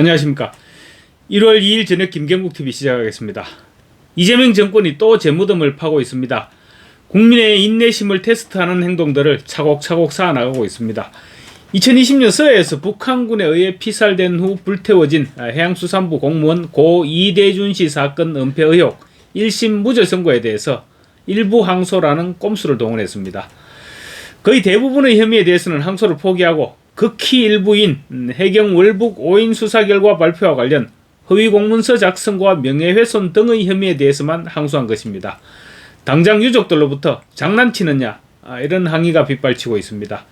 안녕하십니까. 1월 2일 저녁 김경국 TV 시작하겠습니다. 이재명 정권이 또 재무덤을 파고 있습니다. 국민의 인내심을 테스트하는 행동들을 차곡차곡 쌓아나가고 있습니다. 2020년 서해에서 북한군에 의해 피살된 후 불태워진 해양수산부 공무원 고 이대준 씨 사건 은폐 의혹 1심 무죄 선고에 대해서 일부 항소라는 꼼수를 동원했습니다. 거의 대부분의 혐의에 대해서는 항소를 포기하고 극히 일부인 음, 해경 월북 5인 수사 결과 발표와 관련 허위 공문서 작성과 명예훼손 등의 혐의에 대해서만 항소한 것입니다. 당장 유족들로부터 장난치느냐 아, 이런 항의가 빗발치고 있습니다.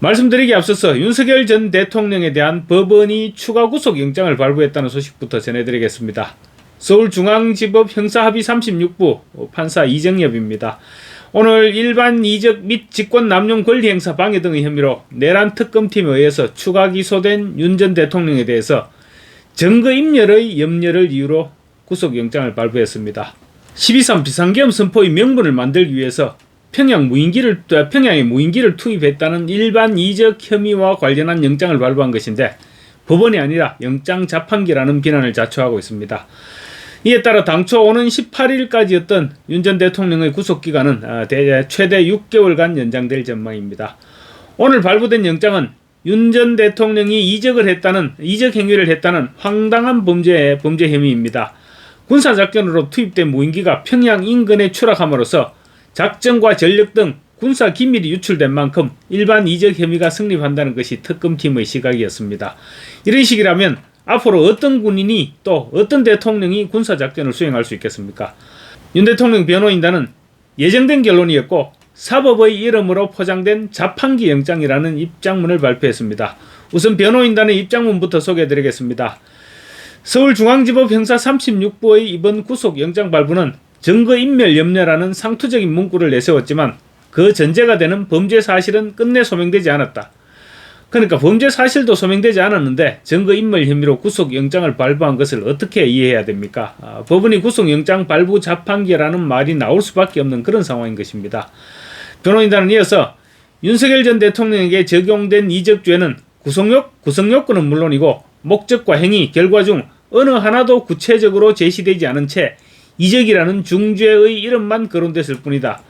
말씀드리기 앞서서 윤석열 전 대통령에 대한 법원이 추가 구속 영장을 발부했다는 소식부터 전해드리겠습니다. 서울중앙지법 형사합의 36부 판사 이정엽입니다. 오늘 일반 이적 및 직권 남용 권리 행사 방해 등의 혐의로 내란 특검팀에 의해서 추가 기소된 윤 전 대통령에 대해서 증거 인멸의 염려를 이유로 구속영장을 발부했습니다. 12.3 비상계엄 선포의 명분을 만들기 위해서 평양 무인기를 평양에 무인기를 투입했다는 일반 이적 혐의와 관련한 영장을 발부한 것인데 법원이 아니라 영장 자판기라는 비난을 자초하고 있습니다. 이에 따라 당초 오는 18일까지였던 윤 전 대통령의 구속 기간은 아, 최대 6개월간 연장될 전망입니다. 오늘 발부된 영장은 윤 전 대통령이 이적을 했다는 이적 행위를 했다는 황당한 범죄 범죄 혐의입니다. 군사 작전으로 투입된 무인기가 평양 인근에 추락함으로써 작전과 전력 등 군사 기밀이 유출된 만큼 일반 이적 혐의가 성립한다는 것이 특검팀의 시각이었습니다. 이런 식이라면 앞으로 어떤 군인이 또 어떤 대통령이 군사작전을 수행할 수 있겠습니까? 윤 대통령 변호인단은 예정된 결론이었고 사법의 이름으로 포장된 자판기 영장이라는 입장문을 발표했습니다. 우선 변호인단의 입장문부터 소개해드리겠습니다. 서울중앙지법 형사 36부의 이번 구속 영장 발부는 증거인멸 염려라는 상투적인 문구를 내세웠지만 그 전제가 되는 범죄 사실은 끝내 소명되지 않았다. 그러니까 범죄 사실도 소명되지 않았는데 증거인멸 혐의로 구속영장을 발부한 것을 어떻게 이해해야 됩니까? 아, 법원이 구속영장 발부 자판기라는 말이 나올 수밖에 없는 그런 상황인 것입니다. 변호인단은 이어서 윤석열 전 대통령에게 적용된 이적죄는 구속력, 구성요건은 물론이고 목적과 행위, 결과 중 어느 하나도 구체적으로 제시되지 않은 채 이적이라는 중죄의 이름만 거론됐을 뿐이다.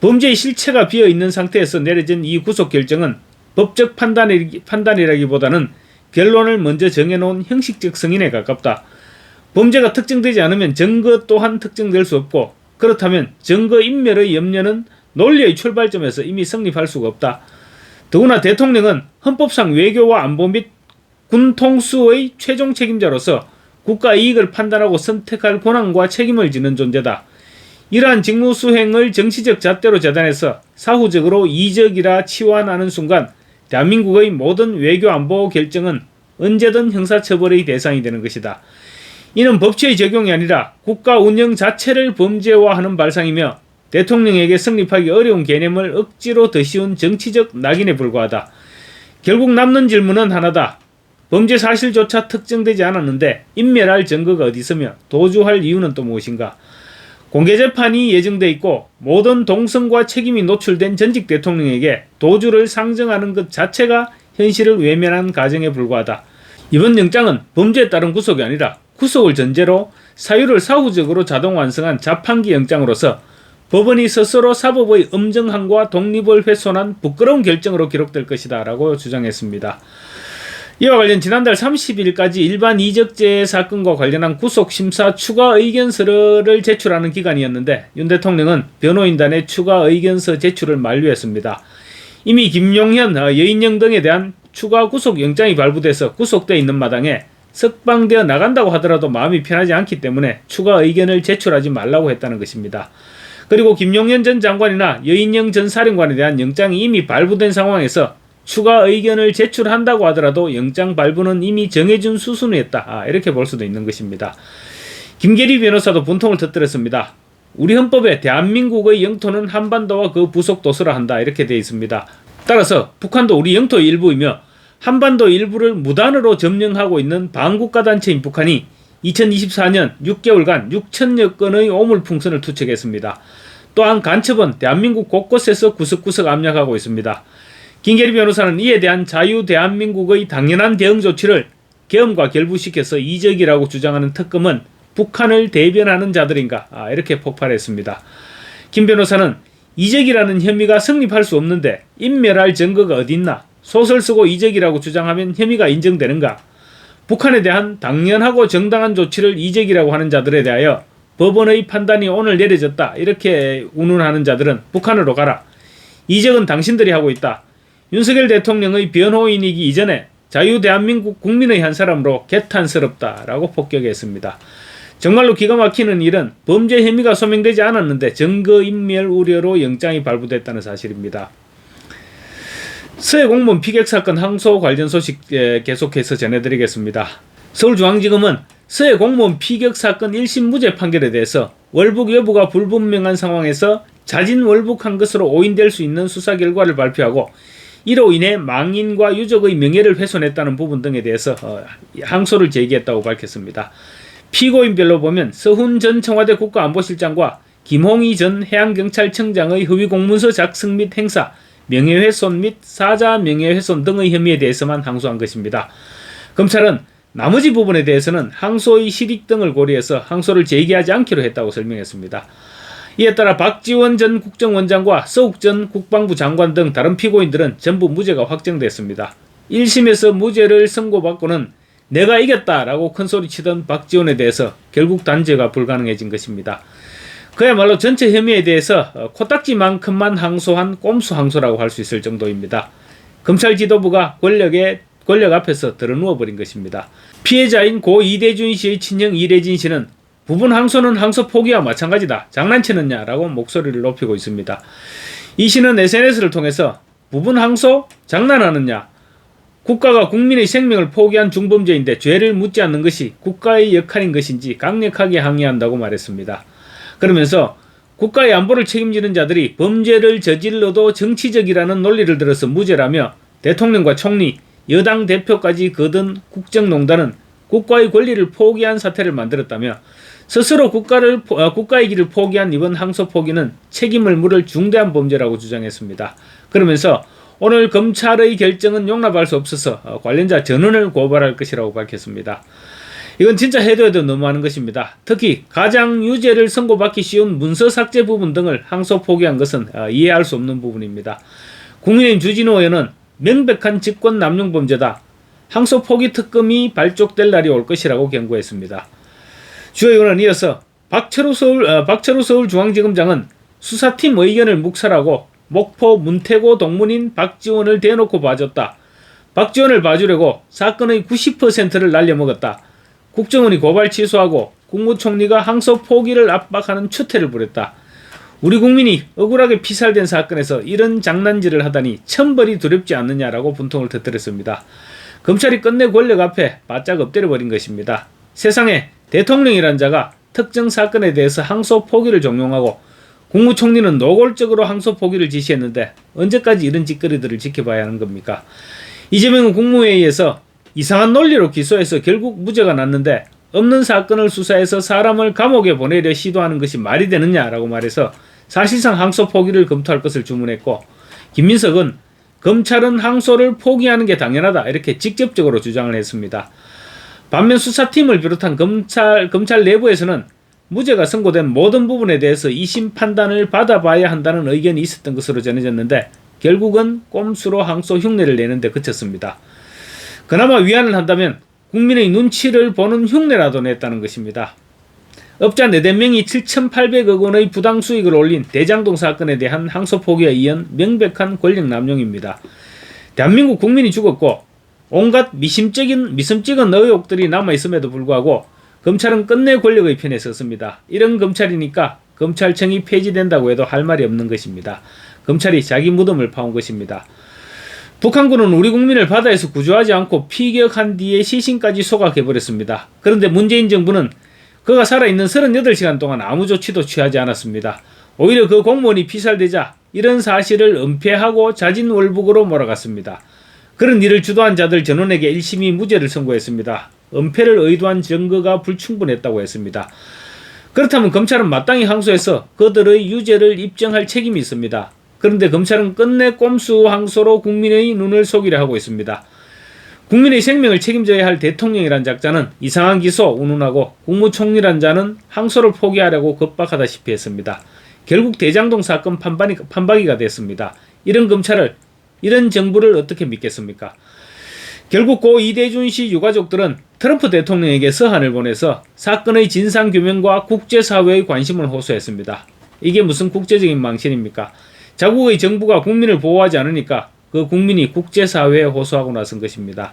범죄의 실체가 비어 있는 상태에서 내려진 이 구속 결정은 법적 판단이, 판단이라기보다는 결론을 먼저 정해놓은 형식적 승인에 가깝다. 범죄가 특정되지 않으면 증거 또한 특정될 수 없고 그렇다면 증거 인멸의 염려는 논리의 출발점에서 이미 성립할 수가 없다. 더구나 대통령은 헌법상 외교와 안보 및 군통수의 최종 책임자로서 국가 이익을 판단하고 선택할 권한과 책임을 지는 존재다. 이러한 직무 수행을 정치적 잣대로 재단해서 사후적으로 이적이라 치환하는 순간 대한민국의 모든 외교 안보 결정은 언제든 형사처벌의 대상이 되는 것이다. 이는 법치의 적용이 아니라 국가 운영 자체를 범죄화하는 발상이며 대통령에게 성립하기 어려운 개념을 억지로 더 씌운 정치적 낙인에 불과하다. 결국 남는 질문은 하나다. 범죄 사실조차 특정되지 않았는데 인멸할 증거가 어디 있으며 도주할 이유는 또 무엇인가? 공개 재판이 예정돼 있고 모든 동성과 책임이 노출된 전직 대통령에게 도주를 상정하는 것 자체가 현실을 외면한 가정에 불과하다. 이번 영장은 범죄에 따른 구속이 아니라 구속을 전제로 사유를 사후적으로 자동 완성한 자판기 영장으로서 법원이 스스로 사법의 엄정함과 독립을 훼손한 부끄러운 결정으로 기록될 것이다 라고 주장했습니다. 이와 관련 지난달 30일까지 일반 이적죄 사건과 관련한 구속심사 추가 의견서를 제출하는 기간이었는데 윤 대통령은 변호인단의 추가 의견서 제출을 만료했습니다. 이미 김용현, 어, 여인영 등에 대한 추가 구속영장이 발부돼서 구속돼 있는 마당에 석방되어 나간다고 하더라도 마음이 편하지 않기 때문에 추가 의견을 제출하지 말라고 했다는 것입니다. 그리고 김용현 전 장관이나 여인영 전 사령관에 대한 영장이 이미 발부된 상황에서 추가 의견을 제출한다고 하더라도 영장 발부는 이미 정해준 수순이었다. 아, 이렇게 볼 수도 있는 것입니다. 김계리 변호사도 분통을 터뜨렸습니다. 우리 헌법에 대한민국의 영토는 한반도와 그 부속 도서라 한다. 이렇게 되어 있습니다. 따라서 북한도 우리 영토의 일부이며 한반도 일부를 무단으로 점령하고 있는 반국가 단체인 북한이 2024년 6개월간 6천여 건의 오물풍선을 투척했습니다. 또한 간첩은 대한민국 곳곳에서 구석구석 압력하고 있습니다. 김계리 변호사는 이에 대한 자유 대한민국의 당연한 대응 조치를 계엄과 결부시켜서 이적이라고 주장하는 특검은 북한을 대변하는 자들인가? 아, 이렇게 폭발했습니다. 김 변호사는 이적이라는 혐의가 성립할 수 없는데 인멸할 증거가 어딨나? 소설 쓰고 이적이라고 주장하면 혐의가 인정되는가? 북한에 대한 당연하고 정당한 조치를 이적이라고 하는 자들에 대하여 법원의 판단이 오늘 내려졌다. 이렇게 운운하는 자들은 북한으로 가라. 이적은 당신들이 하고 있다 윤석열 대통령의 변호인이기 이전에 자유 대한민국 국민의 한 사람으로 개탄스럽다라고 폭격했습니다. 정말로 기가 막히는 일은 범죄 혐의가 소명되지 않았는데 증거인멸 우려로 영장이 발부됐다는 사실입니다. 서해 공무원 피격 사건 항소 관련 소식 예, 계속해서 전해드리겠습니다. 서울중앙지검은 서해 공무원 피격 사건 1심 무죄 판결에 대해서 월북 여부가 불분명한 상황에서 자진 월북한 것으로 오인될 수 있는 수사 결과를 발표하고 이로 인해 망인과 유족의 명예를 훼손했다는 부분 등에 대해서 어, 항소를 제기했다고 밝혔습니다. 피고인별로 보면 서훈 전 청와대 국가안보실장과 김홍희 전 해양경찰청장의 허위 공문서 작성 및 행사, 명예훼손 및 사자 명예훼손 등의 혐의에 대해서만 항소한 것입니다. 검찰은 나머지 부분에 대해서는 항소의 실익 등을 고려해서 항소를 제기하지 않기로 했다고 설명했습니다. 이에 따라 박지원 전 국정원장과 서욱 전 국방부 장관 등 다른 피고인들은 전부 무죄가 확정됐습니다. 1심에서 무죄를 선고받고는 내가 이겼다라고 큰소리치던 박지원에 대해서 결국 단죄가 불가능해진 것입니다. 그야말로 전체 혐의에 대해서 어, 코딱지만큼만 항소한 꼼수 항소라고 할 수 있을 정도입니다. 검찰 지도부가 권력에 권력 앞에서 드러누워 버린 것입니다. 피해자인 고 이대준 씨의 친형 이래진 씨는 부분 항소는 항소 포기와 마찬가지다. 장난치느냐 라고 목소리를 높이고 있습니다. 이 씨는 SNS를 통해서 부분 항소 장난하느냐 국가가 국민의 생명을 포기한 중범죄인데 죄를 묻지 않는 것이 국가의 역할인 것인지 강력하게 항의한다고 말했습니다. 그러면서 국가의 안보를 책임지는 자들이 범죄를 저질러도 정치적이라는 논리를 들어서 무죄라며 대통령과 총리, 여당 대표까지 거둔 국정농단은 국가의 권리를 포기한 사태를 만들었다며 스스로 국가를 어, 국가의 길을 포기한 이번 항소 포기는 책임을 물을 중대한 범죄라고 주장했습니다. 그러면서 오늘 검찰의 결정은 용납할 수 없어서 어, 관련자 전원을 고발할 것이라고 밝혔습니다. 이건 진짜 해도 해도 너무하는 것입니다. 특히 가장 유죄를 선고받기 쉬운 문서 삭제 부분 등을 항소 포기한 것은 어, 이해할 수 없는 부분입니다. 국민의힘 주진우 의원은 명백한 직권 남용 범죄다. 항소 포기 특검이 발족될 날이 올 것이라고 경고했습니다. 주 의원은 이어서 박철우 서울 어, 박철우 서울중앙지검장은 수사팀 의견을 묵살하고 목포 문태고 동문인 박지원을 대놓고 봐줬다. 박지원을 봐주려고 사건의 90%를 날려먹었다. 국정원이 고발 취소하고 국무총리가 항소 포기를 압박하는 추태를 부렸다. 우리 국민이 억울하게 피살된 사건에서 이런 장난질을 하다니 천벌이 두렵지 않느냐라고 분통을 터뜨렸습니다. 검찰이 끝내 권력 앞에 바짝 엎드려 버린 것입니다. 세상에 대통령이란 자가 특정 사건에 대해서 항소 포기를 종용하고 국무총리는 노골적으로 항소 포기를 지시했는데 언제까지 이런 짓거리들을 지켜봐야 하는 겁니까? 이재명은 국무회의에서 이상한 논리로 기소해서 결국 무죄가 났는데 없는 사건을 수사해서 사람을 감옥에 보내려 시도하는 것이 말이 되느냐라고 말해서 사실상 항소 포기를 검토할 것을 주문했고 김민석은 검찰은 항소를 포기하는 게 당연하다 이렇게 직접적으로 주장을 했습니다. 반면 수사팀을 비롯한 검찰 검찰 내부에서는 무죄가 선고된 모든 부분에 대해서 이심 판단을 받아봐야 한다는 의견이 있었던 것으로 전해졌는데 결국은 꼼수로 항소 흉내를 내는데 그쳤습니다. 그나마 위안을 한다면 국민의 눈치를 보는 흉내라도 냈다는 것입니다. 업자 4대 명이 7,800억 원의 부당 수익을 올린 대장동 사건에 대한 항소 포기에 이은 명백한 권력 남용입니다. 대한민국 국민이 죽었고 온갖 미심적인 미심쩍은 의혹들이 남아 있음에도 불구하고 검찰은 끝내 권력의 편에 섰습니다. 이런 검찰이니까 검찰청이 폐지된다고 해도 할 말이 없는 것입니다. 검찰이 자기 무덤을 파온 것입니다. 북한군은 우리 국민을 바다에서 구조하지 않고 피격한 뒤에 시신까지 소각해버렸습니다. 그런데 문재인 정부는 그가 살아있는 38시간 동안 아무 조치도 취하지 않았습니다. 오히려 그 공무원이 피살되자 이런 사실을 은폐하고 자진월북으로 몰아갔습니다. 그런 일을 주도한 자들 전원에게 1심이 무죄를 선고했습니다. 은폐를 의도한 증거가 불충분했다고 했습니다. 그렇다면 검찰은 마땅히 항소해서 그들의 유죄를 입증할 책임이 있습니다. 그런데 검찰은 끝내 꼼수 항소로 국민의 눈을 속이려 하고 있습니다. 국민의 생명을 책임져야 할 대통령이란 작자는 이상한 기소 운운하고 국무총리란 자는 항소를 포기하려고 겁박하다시피 했습니다. 결국 대장동 사건 판박이, 판박이가 됐습니다. 이런 검찰을 이런 정부를 어떻게 믿겠습니까? 결국 고 이대준 씨 유가족들은 트럼프 대통령에게 서한을 보내서 사건의 진상 규명과 국제사회의 관심을 호소했습니다. 이게 무슨 국제적인 망신입니까? 자국의 정부가 국민을 보호하지 않으니까 그 국민이 국제사회에 호소하고 나선 것입니다.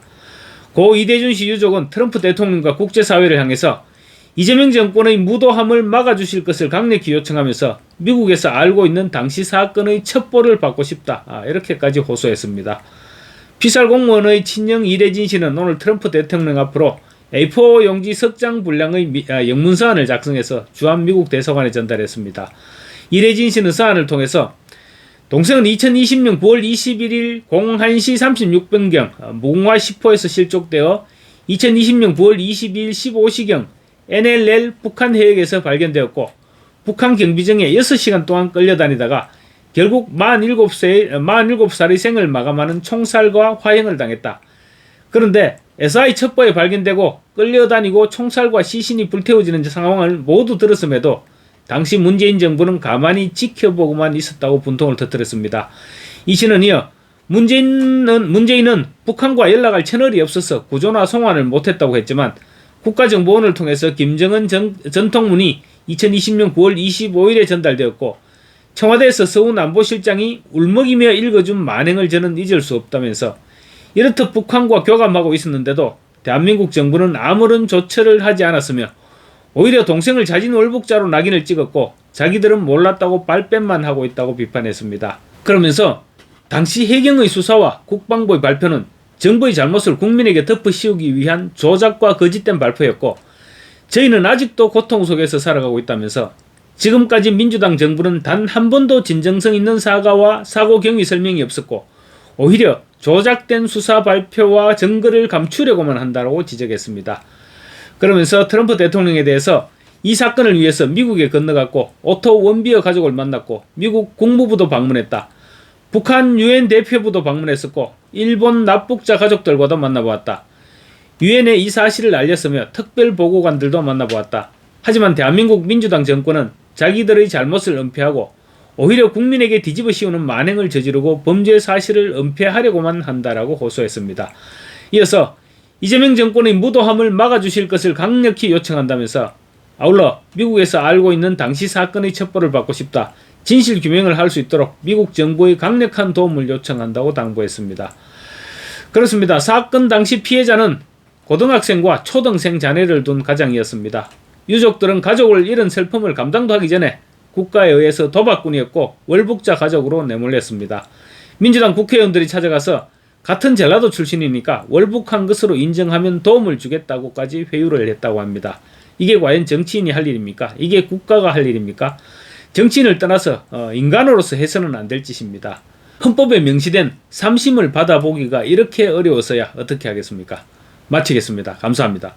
고 이대준 씨 유족은 트럼프 대통령과 국제사회를 향해서 이재명 정권의 무도함을 막아주실 것을 강력히 요청하면서 미국에서 알고 있는 당시 사건의 첩보를 받고 싶다. 아, 이렇게까지 호소했습니다. 피살 공무원의 친형 이대진 씨는 오늘 트럼프 대통령 앞으로 A4 용지 석장 분량의 미- 아, 영문서안을 작성해서 주한 미국 대사관에 전달했습니다. 이대진 씨는 서한을 통해서 동생은 2020년 9월 21일 01시 36분경 무궁화 10호에서 실족되어 2020년 9월 22일 15시경 NLL 북한 해역에서 발견되었고 북한 경비정에 6시간 동안 끌려다니다가 결국 47세, 47살의 생을 마감하는 총살과 화형을 당했다. 그런데 SI 첩보에 발견되고 끌려다니고 총살과 시신이 불태워지는 상황을 모두 들었음에도 당시 문재인 정부는 가만히 지켜보고만 있었다고 분통을 터뜨렸습니다. 이 씨는 이어 문재인은, 문재인은 북한과 연락할 채널이 없어서 구조나 송환을 못했다고 했지만 국가정보원을 통해서 김정은 전, 전통문이 2020년 9월 25일에 전달되었고 청와대에서 서훈 안보실장이 울먹이며 읽어준 만행을 저는 잊을 수 없다면서 이렇듯 북한과 교감하고 있었는데도 대한민국 정부는 아무런 조처를 하지 않았으며 오히려 동생을 자진 월북자로 낙인을 찍었고 자기들은 몰랐다고 발뺌만 하고 있다고 비판했습니다. 그러면서 당시 해경의 수사와 국방부의 발표는 정부의 잘못을 국민에게 덮어 씌우기 위한 조작과 거짓된 발표였고 저희는 아직도 고통 속에서 살아가고 있다면서 지금까지 민주당 정부는 단 한 번도 진정성 있는 사과와 사고 경위 설명이 없었고 오히려 조작된 수사 발표와 증거를 감추려고만 한다고 지적했습니다. 그러면서 트럼프 대통령에 대해서 이 사건을 위해서 미국에 건너갔고 오토 원비어 가족을 만났고 미국 국무부도 방문했다. 북한 유엔 대표부도 방문했었고 일본 납북자 가족들과도 만나보았다. 유엔에 이 사실을 알렸으며 특별 보고관들도 만나보았다. 하지만 대한민국 민주당 정권은 자기들의 잘못을 은폐하고 오히려 국민에게 뒤집어 씌우는 만행을 저지르고 범죄 사실을 은폐하려고만 한다라고 호소했습니다. 이어서 이재명 정권의 무도함을 막아주실 것을 강력히 요청한다면서 아울러 미국에서 알고 있는 당시 사건의 첩보를 받고 싶다. 진실 규명을 할 수 있도록 미국 정부의 강력한 도움을 요청한다고 당부했습니다. 그렇습니다. 사건 당시 피해자는 고등학생과 초등생 자녀를 둔 가장이었습니다. 유족들은 가족을 잃은 슬픔을 감당도 하기 전에 국가에 의해서 도박꾼이었고 월북자 가족으로 내몰렸습니다. 민주당 국회의원들이 찾아가서 같은 전라도 출신이니까 월북한 것으로 인정하면 도움을 주겠다고까지 회유를 했다고 합니다. 이게 과연 정치인이 할 일입니까? 이게 국가가 할 일입니까? 정치인을 떠나서 어, 인간으로서 해서는 안 될 짓입니다. 헌법에 명시된 삼심을 받아보기가 이렇게 어려워서야 어떻게 하겠습니까? 마치겠습니다. 감사합니다.